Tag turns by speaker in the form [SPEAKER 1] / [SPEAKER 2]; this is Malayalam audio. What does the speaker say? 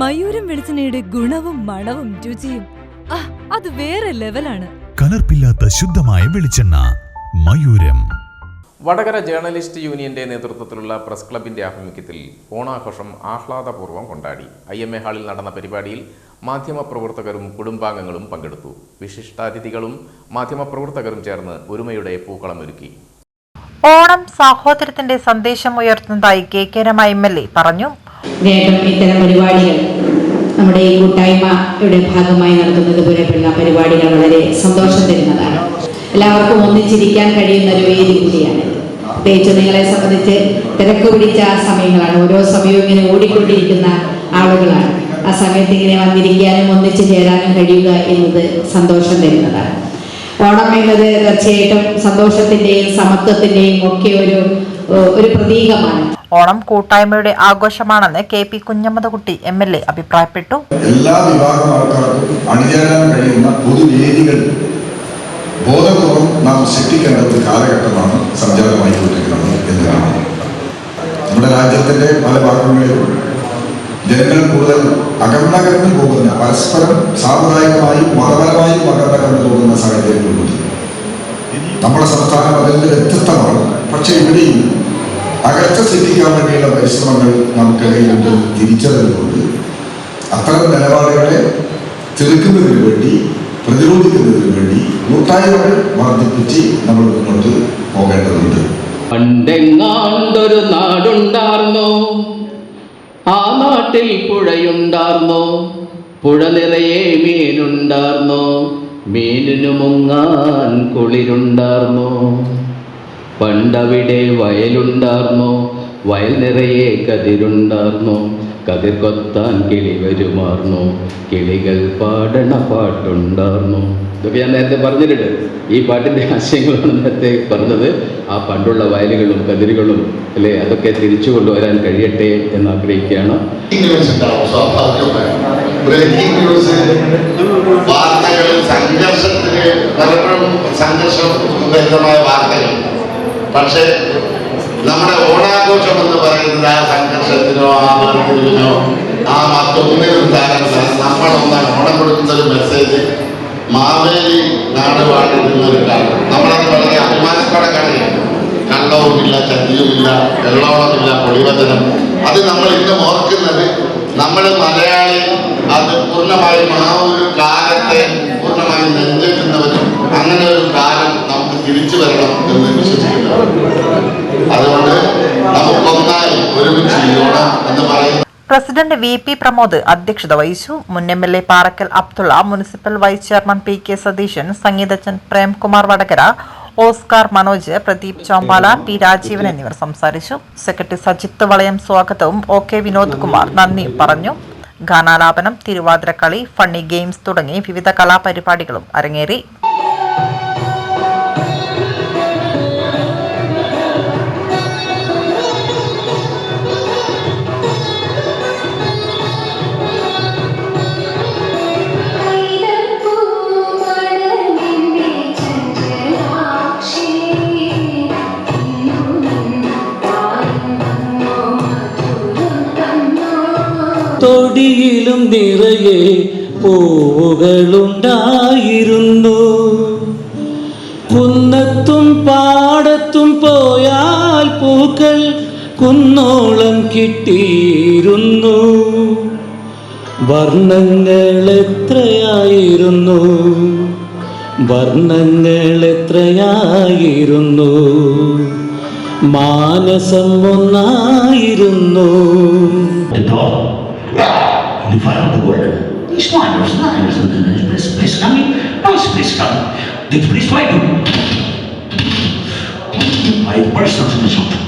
[SPEAKER 1] മയൂരം വെളിച്ചെണ്ണയുടെ ഗുണവും മണവും രുചിയും. അത് വേറെ ലെവലാണ്.
[SPEAKER 2] കലർപ്പില്ലാത്ത ശുദ്ധമായ വെളിച്ചെണ്ണ മയൂരം.
[SPEAKER 3] വടകര ജേർണലിസ്റ്റ് യൂണിയന്റെ നേതൃത്വത്തിലുള്ള പ്രസ് ക്ലബിന്റെ ആഭിമുഖ്യത്തിൽ ഓണാഘോഷം ആഹ്ലാദപൂർവം കൊണ്ടാടി. ഐ എം എ ഹാളിൽ നടന്ന പരിപാടിയിൽ മാധ്യമപ്രവർത്തകരും കുടുംബാംഗങ്ങളും പങ്കെടുത്തു. വിശിഷ്ടാതിഥികളും മാധ്യമപ്രവർത്തകരും ചേർന്ന് ഒരുമയുടെ പൂക്കളമൊരുക്കി
[SPEAKER 4] ഓണം സാഹോദര്യത്തിന്റെ സന്ദേശം ഉയർത്തുന്നതായി K K Rama M L A പറഞ്ഞു.
[SPEAKER 5] വേഗം ഇത്തരം പരിപാടികൾ നമ്മുടെ ഈ കൂട്ടായ്മയുടെ ഭാഗമായി നടത്തുന്നത് പോലെയുള്ള പരിപാടികൾ വളരെ സന്തോഷം തരുന്നതാണ്. എല്ലാവർക്കും ഒന്നിച്ചിരിക്കാൻ കഴിയുന്ന ഒരു വേദി കൂടിയാണ്. പ്രത്യേകിച്ച് നിങ്ങളെ സംബന്ധിച്ച് തിരക്ക് പിടിച്ച സമയങ്ങളാണ്. ഓരോ സമയവും ഇങ്ങനെ ഓടിക്കൊണ്ടിരിക്കുന്ന ആളുകളാണ്. ആ സമയത്ത് ഇങ്ങനെ വന്നിരിക്കാനും ഒന്നിച്ചു ചേരാനും കഴിയുക എന്നത് സന്തോഷം തരുന്നതാണ്. ഓണം എന്നത് തീർച്ചയായിട്ടും സന്തോഷത്തിന്റെയും സമത്വത്തിന്റെയും ഒക്കെ ഒരു ഒരു പ്രതീകമാണ്.
[SPEAKER 4] ഓണം കൂട്ടായ്മയുടെ ആഘോഷമാണെന്ന് K P Kunhammedkutty M L A അഭിപ്രായപ്പെട്ടു.
[SPEAKER 6] എല്ലാ വിഭാഗം ആൾക്കാർക്കും നമ്മുടെ രാജ്യത്തിന്റെ പല ഭാഗങ്ങളിലും ജനങ്ങൾ കൂടുതൽ അകന്നകന്ന് പോകുന്ന പരസ്പരം സാമുദായികമായും മതപരമായും അകന്നകന്ന് പോകുന്ന സാഹചര്യങ്ങളുണ്ട് നമ്മുടെ സംസ്ഥാനം അതിൽ വ്യത്യസ്തമാണ്. പക്ഷേ ഇവിടെയും അകറ്റ സിദ്ധിക്കാൻ വേണ്ടിയുള്ള പരിശ്രമങ്ങൾ നമുക്കിടയിലുണ്ട് തിരിച്ചറിഞ്ഞുകൊണ്ട് അത്തരം നിലപാടുകളെ ചെറുക്കുന്നതിന് വേണ്ടി പ്രതിരോധിക്കുന്നതിന് വേണ്ടി കൂട്ടായ്മകൾ വർദ്ധിപ്പിച്ച് നമ്മൾ മുന്നോട്ട് പോകേണ്ടതുണ്ട്.
[SPEAKER 7] പണ്ടെങ്ങാണ്ടൊരു നാടുണ്ടാർന്നോ? ആ നാട്ടിൽ പുഴയുണ്ടാർന്നോ? പുഴ നിറയെ മീനുണ്ടാർന്നോ? മീനിനു മുങ്ങാൻ കുളിരുണ്ടാർന്നോ? പണ്ടവിടെ വയലുണ്ടാർന്നോ? വയൽ നിറയെ കതിരുണ്ടാർന്നോ? കതിർ കൊത്താൻ കിളി വരുമാർന്നു കിളികൾ പാടണ പാട്ടുണ്ടാർന്നു? ഇതൊക്കെ ഞാൻ നേരത്തെ പറഞ്ഞിട്ടുണ്ട്. ഈ പാട്ടിന്റെ ആശയങ്ങളാണ് നേരത്തെ പറഞ്ഞത്. ആ പണ്ടുള്ള വയലുകളും കതിരുകളും അല്ലേ? അതൊക്കെ തിരിച്ചു കൊണ്ടുവരാൻ കഴിയട്ടെ എന്ന് ആഗ്രഹിക്കുകയാണ്
[SPEAKER 8] സംഘർഷത്തിന് സംഘർഷഭരിതമായ വാർത്തകൾ പക്ഷേ നമ്മുടെ ഓണാഘോഷം എന്ന് പറയുന്നത് ആ സംഘർഷത്തിനോ ആ മറുപടിയിനോ ആ മറ്റൊന്നിനും കാരണമല്ല നമ്മളൊന്നാണ്. ഓണം കൊടുക്കുന്ന ഒരു മെസ്സേജ് മാവേലി നാട് വാഴുന്ന ഒരു കാലം. നമ്മളത് വളരെ അഭിമാനത്തോടെ കാണുകയാണ് കള്ളവുമില്ല ചതിയുമില്ല വെള്ളവുമില്ല പൊളിവചനം അത് നമ്മൾ ഇന്ന് ഓർക്കുന്നത് നമ്മൾ മലയാളി അത് പൂർണമായും ആ ഒരു കാലത്തെ പൂർണമായും നെഞ്ചെത്തുന്നവരും അങ്ങനെ ഒരു കാലം നമുക്ക് തിരിച്ചു വരണം എന്ന് അതുകൊണ്ട് എന്ന്
[SPEAKER 4] പ്രസിഡന്റ് വി പി പ്രമോദ് അധ്യക്ഷത വഹിച്ചു. മുൻ M L A Parakkal Abdulla municipal vice chairman P K Satheesan സംഗീതജ്ഞൻ പ്രേംകുമാർ വടകര ഓസ്കാർ മനോജ് പ്രദീപ് ചോമ്പാല പി രാജീവൻ എന്നിവർ സംസാരിച്ചു. സെക്രട്ടറി സജിത്ത് വളയം സ്വാഗതവും ഒ കെ വിനോദ് കുമാർ നന്ദിയും പറഞ്ഞു. ഗാനാലാപനം തിരുവാതിരക്കളി ഫണ്ണി ഗെയിംസ് തുടങ്ങി വിവിധ കലാപരിപാടികളും അരങ്ങേറി.
[SPEAKER 9] തൊടിയിലും നിറയെ പൂവുകളുണ്ടായിരുന്നു. കുന്നത്തും പാടത്തും പോയാൽ പൂക്കൾ കുന്നോളം കിട്ടിയിരുന്നു. വർണങ്ങൾ എത്രയായിരുന്നു? വർണങ്ങൾ എത്രയായിരുന്നു? മാനസം ഒന്നായിരുന്നു.
[SPEAKER 10] file the word. These miners, miners, miners, press, press coming, noise press coming. The police, why do? I burst onto myself.